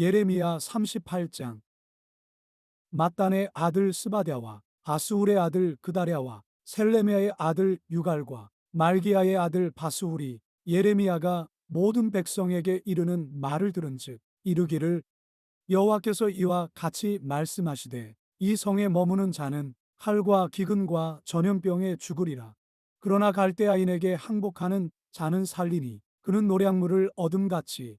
예레미야 38장. 마단의 아들 스바랴와 바스울의 아들 그다랴와 셀레미아의 아들 유갈과 말기야의 아들 바스울이 예레미야가 모든 백성에게 이르는 말을 들은즉 이르기를 여호와께서 이와 같이 말씀하시되 이 성에 머무는 자는 칼과 기근과 전염병에 죽으리라. 그러나 갈대아인에게 항복하는 자는 살리니 그는 노량물을 얻음같이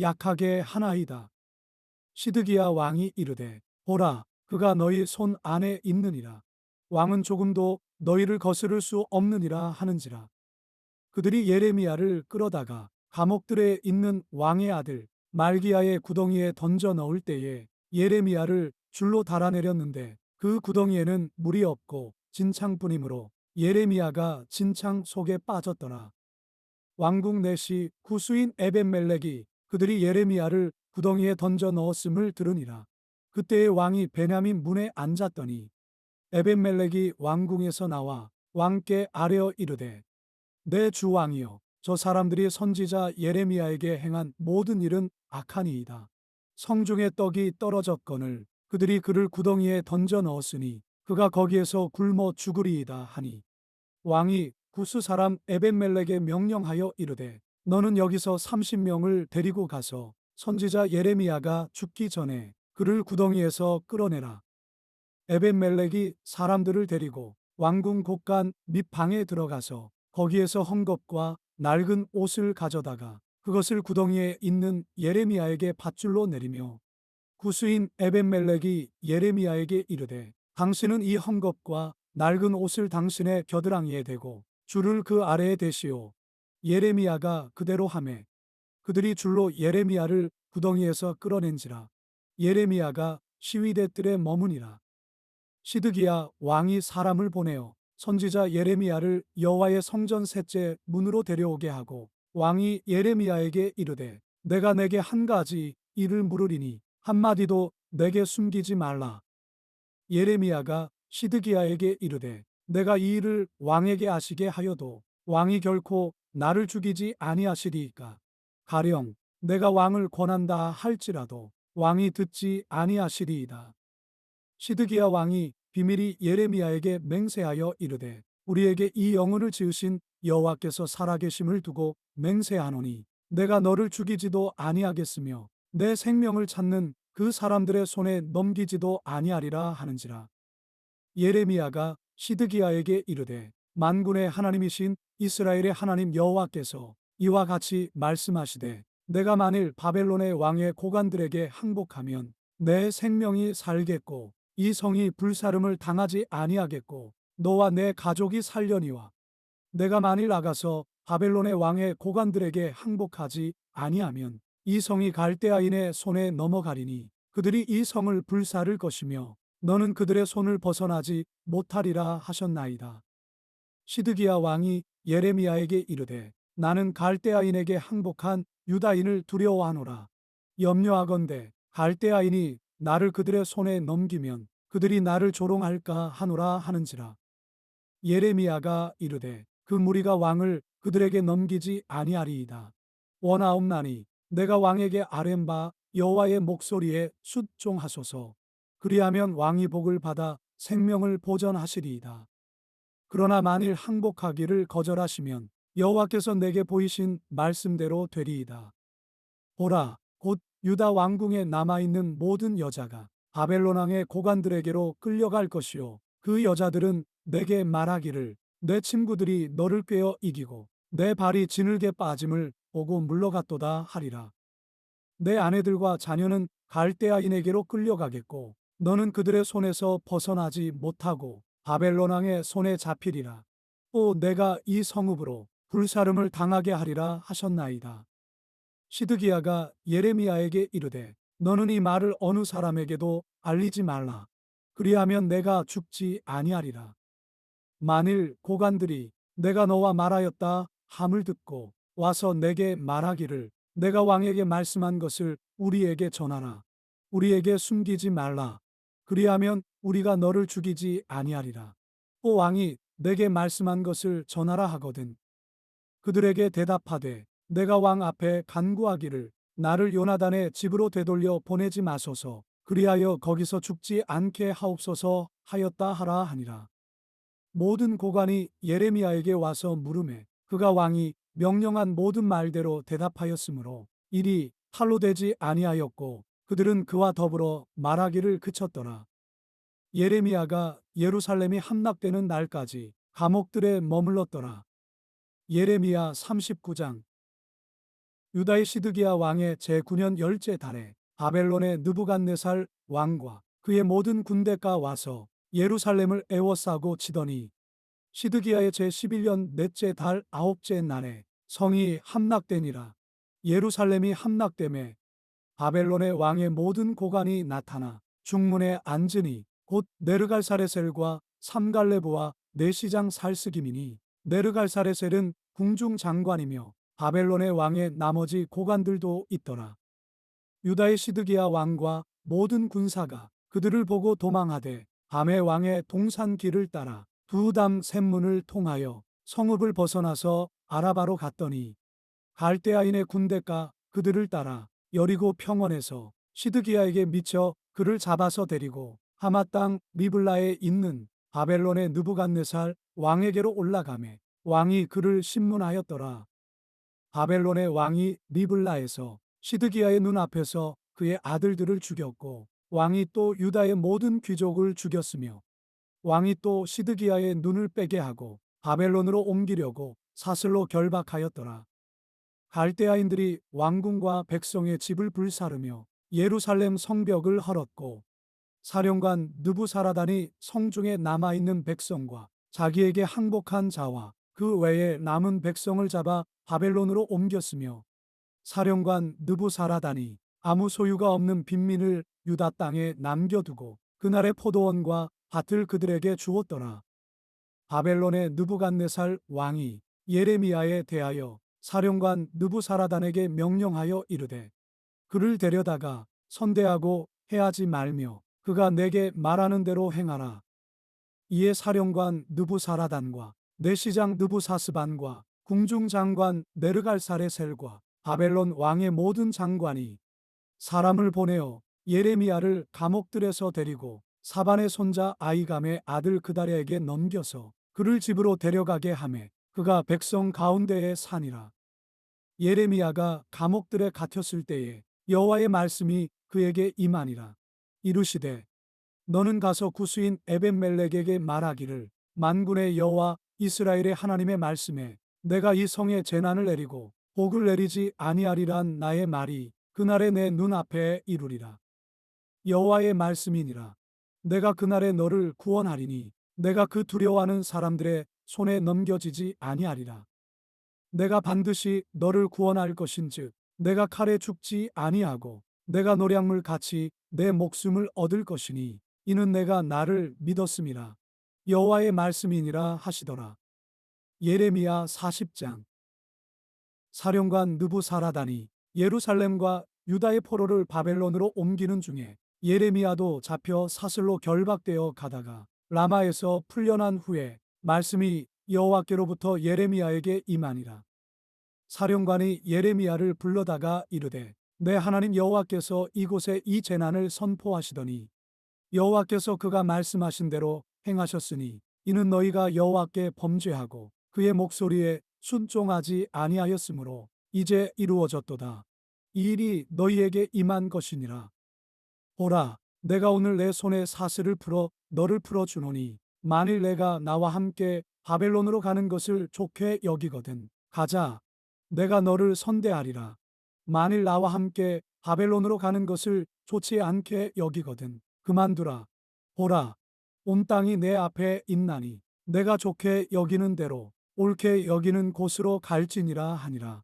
약하게 하나이다. 시드기야 왕이 이르되 보라 그가 너희 손 안에 있느니라. 왕은 조금도 너희를 거스를 수 없느니라 하는지라. 그들이 예레미야를 끌어다가 감옥들에 있는 왕의 아들 말기야의 구덩이에 던져 넣을 때에 예레미야를 줄로 달아내렸는데 그 구덩이에는 물이 없고 진창뿐이므로 예레미야가 진창 속에 빠졌더라. 왕궁 내시 구수인 에벤멜렉이 그들이 예레미야를 구덩이에 던져 넣었음을 들으니라. 그때의 왕이 베냐민 문에 앉았더니 에벤멜렉이 왕궁에서 나와 왕께 아뢰어 이르되 내 주 왕이여 저 사람들이 선지자 예레미야에게 행한 모든 일은 악하니이다. 성중에 떡이 떨어졌거늘 그들이 그를 구덩이에 던져 넣었으니 그가 거기에서 굶어 죽으리이다 하니 왕이 구스 사람 에벤멜렉에 명령하여 이르되 너는 여기서 30명을 데리고 가서 선지자 예레미야가 죽기 전에 그를 구덩이에서 끌어내라. 에벤멜렉이 사람들을 데리고 왕궁 곳간 밑방에 들어가서 거기에서 헝겊과 낡은 옷을 가져다가 그것을 구덩이에 있는 예레미야에게 밧줄로 내리며 구수인 에벤멜렉이 예레미야에게 이르되 당신은 이 헝겊과 낡은 옷을 당신의 겨드랑이에 대고 줄을 그 아래에 대시오. 예레미야가 그대로 하매 그들이 줄로 예레미야를 구덩이에서 끌어낸지라. 예레미야가 시위대 뜰에 머무니라. 시드기야 왕이 사람을 보내어 선지자 예레미야를 여호와의 성전 셋째 문으로 데려오게 하고 왕이 예레미야에게 이르되 내가 내게 한 가지 일을 물으리니 한마디도 내게 숨기지 말라. 예레미야가 시드기야에게 이르되 내가 이 일을 왕에게 아시게 하여도 왕이 결코 나를 죽이지 아니하시리이까. 가령 내가 왕을 권한다 할지라도 왕이 듣지 아니하시리이다. 시드기야 왕이 비밀이 예레미야에게 맹세하여 이르되 우리에게 이 영혼을 지으신 여호와께서 살아계심을 두고 맹세하노니 내가 너를 죽이지도 아니하겠으며 내 생명을 찾는 그 사람들의 손에 넘기지도 아니하리라 하는지라. 예레미야가 시드기야에게 이르되 만군의 하나님이신 이스라엘의 하나님 여호와께서 이와 같이 말씀하시되 내가 만일 바벨론의 왕의 고관들에게 항복하면 내 생명이 살겠고 이 성이 불사름을 당하지 아니하겠고 너와 내 가족이 살려니와 내가 만일 나가서 바벨론의 왕의 고관들에게 항복하지 아니하면 이 성이 갈대아인의 손에 넘어가리니 그들이 이 성을 불사를 것이며 너는 그들의 손을 벗어나지 못하리라 하셨나이다. 시드기야 왕이 예레미야에게 이르되 나는 갈대아인에게 항복한 유다인을 두려워하노라. 염려하건대 갈대아인이 나를 그들의 손에 넘기면 그들이 나를 조롱할까 하노라 하는지라. 예레미야가 이르되 그 무리가 왕을 그들에게 넘기지 아니하리이다. 원하옵나니 내가 왕에게 아뢰 바 여호와의 목소리에 숫종하소서. 그리하면 왕이 복을 받아 생명을 보전하시리이다. 그러나 만일 항복하기를 거절하시면 여호와께서 내게 보이신 말씀대로 되리이다. 보라, 곧 유다 왕궁에 남아있는 모든 여자가 바벨론 왕의 고관들에게로 끌려갈 것이요. 그 여자들은 내게 말하기를 내 친구들이 너를 꿰어 이기고 내 발이 지늘게 빠짐을 보고 물러갔도다 하리라. 내 아내들과 자녀는 갈대아인에게로 끌려가겠고 너는 그들의 손에서 벗어나지 못하고 바벨론 왕의 손에 잡히리라. 또 내가 이 성읍으로 불사름을 당하게 하리라 하셨나이다. 시드기야가 예레미야에게 이르되 너는 이 말을 어느 사람에게도 알리지 말라. 그리하면 내가 죽지 아니하리라. 만일 고관들이 내가 너와 말하였다 함을 듣고 와서 내게 말하기를 내가 왕에게 말씀한 것을 우리에게 전하라. 우리에게 숨기지 말라. 그리하면 우리가 너를 죽이지 아니하리라. 또 왕이 내게 말씀한 것을 전하라 하거든. 그들에게 대답하되 내가 왕 앞에 간구하기를 나를 요나단의 집으로 되돌려 보내지 마소서. 그리하여 거기서 죽지 않게 하옵소서 하였다 하라 하니라. 모든 고관이 예레미야에게 와서 물음에 그가 왕이 명령한 모든 말대로 대답하였으므로 일이 탈로 되지 아니하였고 그들은 그와 더불어 말하기를 그쳤더라. 예레미야가 예루살렘이 함락되는 날까지 감옥들에 머물렀더라. 예레미야 39장 유다의 시드기야 왕의 제9년 열째 달에 바벨론의 느부갓네살 왕과 그의 모든 군대가 와서 예루살렘을 애워싸고 치더니 시드기야의 제11년 넷째 달 아홉째 날에 성이 함락되니라. 예루살렘이 함락됨에 바벨론의 왕의 모든 고관이 나타나 중문에 앉으니 곧 네르갈사레셀과 삼갈레브와 내시장 살스기민이 네르갈사레셀은 궁중 장관이며 바벨론의 왕의 나머지 고관들도 있더라. 유다의 시드기야 왕과 모든 군사가 그들을 보고 도망하되 밤에 왕의 동산 길을 따라 두 담 샘문을 통하여 성읍을 벗어나서 아라바로 갔더니 갈대아인의 군대가 그들을 따라 여리고 평원에서 시드기야에게 미쳐 그를 잡아서 데리고 하마 땅 미블라에 있는 바벨론의 느부갓네살 왕에게로 올라가매 왕이 그를 신문하였더라. 바벨론의 왕이 미블라에서 시드기야의 눈앞에서 그의 아들들을 죽였고 왕이 또 유다의 모든 귀족을 죽였으며 왕이 또 시드기야의 눈을 빼게 하고 바벨론으로 옮기려고 사슬로 결박하였더라. 갈대아인들이 왕궁과 백성의 집을 불사르며 예루살렘 성벽을 헐었고 사령관 느부사라단이 성중에 남아있는 백성과 자기에게 항복한 자와 그 외에 남은 백성을 잡아 바벨론으로 옮겼으며 사령관 느부사라단이 아무 소유가 없는 빈민을 유다 땅에 남겨두고 그날의 포도원과 밭을 그들에게 주었더라. 바벨론의 느부갓네살 왕이 예레미야에 대하여 사령관 느부사라단에게 명령하여 이르되 그를 데려다가 선대하고 해하지 말며 그가 내게 말하는 대로 행하라. 이에 사령관 느부사라단과 내시장 느부사스반과 궁중장관 네르갈사레셀과 바벨론 왕의 모든 장관이 사람을 보내어 예레미야를 감옥들에서 데리고 사반의 손자 아이감의 아들 그다리에게 넘겨서 그를 집으로 데려가게 하매 그가 백성 가운데에 사니라. 예레미야가 감옥들에 갇혔을 때에 여호와의 말씀이 그에게 임하니라. 이르시되 너는 가서 구수인 에벤멜렉에게 말하기를 만군의 여호와 이스라엘의 하나님의 말씀에 내가 이 성에 재난을 내리고 복을 내리지 아니하리란 나의 말이 그날에 내 눈앞에 이루리라. 여호와의 말씀이니라. 내가 그날에 너를 구원하리니 내가 그 두려워하는 사람들의 손에 넘겨지지 아니하리라. 내가 반드시 너를 구원할 것인즉 내가 칼에 죽지 아니하고 내가 노량물 같이 내 목숨을 얻을 것이니 이는 내가 나를 믿었음이라. 여호와의 말씀이니라 하시더라. 예레미야 40장 사령관 느부사라단이 예루살렘과 유다의 포로를 바벨론으로 옮기는 중에 예레미야도 잡혀 사슬로 결박되어 가다가 라마에서 풀려난 후에 말씀이 여호와께로부터 예레미야에게 임하니라. 사령관이 예레미야를 불러다가 이르되 내 하나님 여호와께서 이곳에 이 재난을 선포하시더니 여호와께서 그가 말씀하신 대로 행하셨으니 이는 너희가 여호와께 범죄하고 그의 목소리에 순종하지 아니하였으므로 이제 이루어졌도다. 이 일이 너희에게 임한 것이니라. 보라, 내가 오늘 내 손에 사슬을 풀어 너를 풀어 주노니 만일 내가 나와 함께 바벨론으로 가는 것을 좋게 여기거든. 가자. 내가 너를 선대하리라. 만일 나와 함께 바벨론으로 가는 것을 좋지 않게 여기거든. 그만두라. 보라, 온 땅이 내 앞에 있나니 내가 좋게 여기는 대로 옳게 여기는 곳으로 갈지니라 하니라.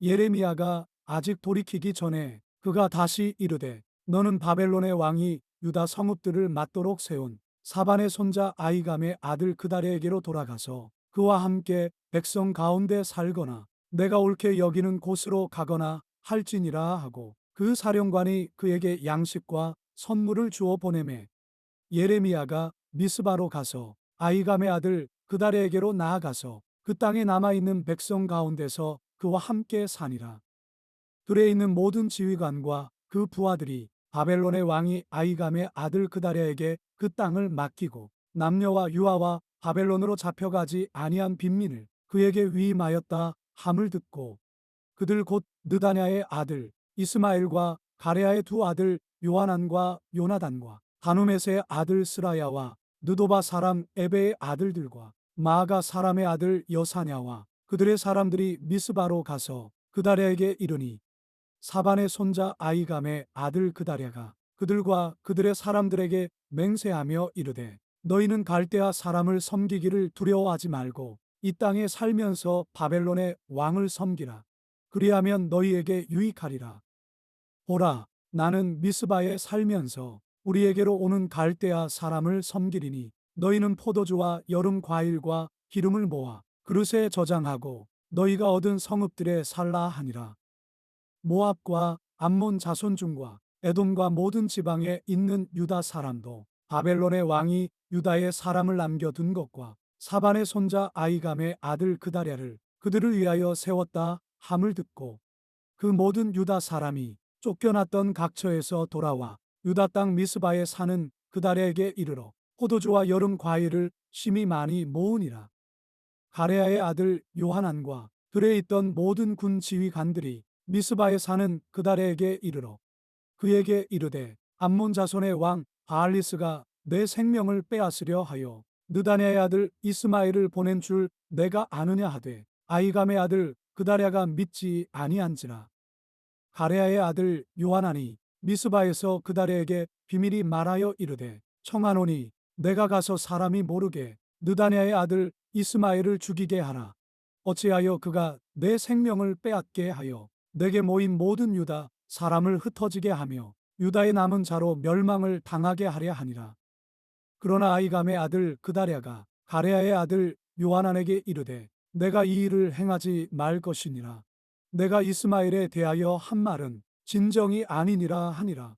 예레미야가 아직 돌이키기 전에 그가 다시 이르되 너는 바벨론의 왕이 유다 성읍들을 맞도록 세운 사반의 손자 아이감의 아들 그다레에게로 돌아가서 그와 함께 백성 가운데 살거나 내가 옳게 여기는 곳으로 가거나 할지니라 하고 그 사령관이 그에게 양식과 선물을 주어 보내매 예레미야가 미스바로 가서 아이감의 아들 그다레에게로 나아가서 그 땅에 남아 있는 백성 가운데서 그와 함께 사니라. 들에 있는 모든 지휘관과 그 부하들이 바벨론의 왕이 아이감의 아들 그다레에게 그 땅을 맡기고 남녀와 유아와 바벨론으로 잡혀가지 아니한 빈민을 그에게 위임하였다 함을 듣고 그들 곧 느다냐의 아들 이스마엘과 가레아의 두 아들 요하난과 요나단과 다누메스의 아들 스라야와 느도바 사람 에베의 아들들과 마가 사람의 아들 여사냐와 그들의 사람들이 미스바로 가서 그다레에게 이르니 사반의 손자 아이감의 아들 그다랴가 그들과 그들의 사람들에게 맹세하며 이르되 너희는 갈대아 사람을 섬기기를 두려워하지 말고 이 땅에 살면서 바벨론의 왕을 섬기라. 그리하면 너희에게 유익하리라. 보라, 나는 미스바에 살면서 우리에게로 오는 갈대아 사람을 섬기리니 너희는 포도주와 여름 과일과 기름을 모아 그릇에 저장하고 너희가 얻은 성읍들에 살라 하니라. 모압과 암몬 자손 중과 에돔과 모든 지방에 있는 유다 사람도 바벨론의 왕이 유다에 사람을 남겨둔 것과 사반의 손자 아이감의 아들 그다랴를 그들을 위하여 세웠다 함을 듣고 그 모든 유다 사람이 쫓겨났던 각처에서 돌아와 유다 땅 미스바에 사는 그다랴에게 이르러 포도주와 여름 과일을 심히 많이 모으니라. 가레아의 아들 요하난과 들에 있던 모든 군 지휘관들이 미스바에 사는 그다레에게 이르러 그에게 이르되 암몬 자손의 왕 바알리스가 내 생명을 빼앗으려 하여 느다냐의 아들 이스마엘을 보낸 줄 내가 아느냐 하되 아이감의 아들 그다랴가 믿지 아니한지라 가레아의 아들 요하나니 미스바에서 그다랴에게 비밀이 말하여 이르되 청하노니 내가 가서 사람이 모르게 느다냐의 아들 이스마엘을 죽이게 하라 어찌하여 그가 내 생명을 빼앗게 하여 내게 모인 모든 유다 사람을 흩어지게 하며 유다의 남은 자로 멸망을 당하게 하려 하니라. 그러나 아이감의 아들 그다랴가 가레아의 아들 요하난에게 이르되 내가 이 일을 행하지 말 것이니라. 내가 이스마엘에 대하여 한 말은 진정이 아니니라 하니라.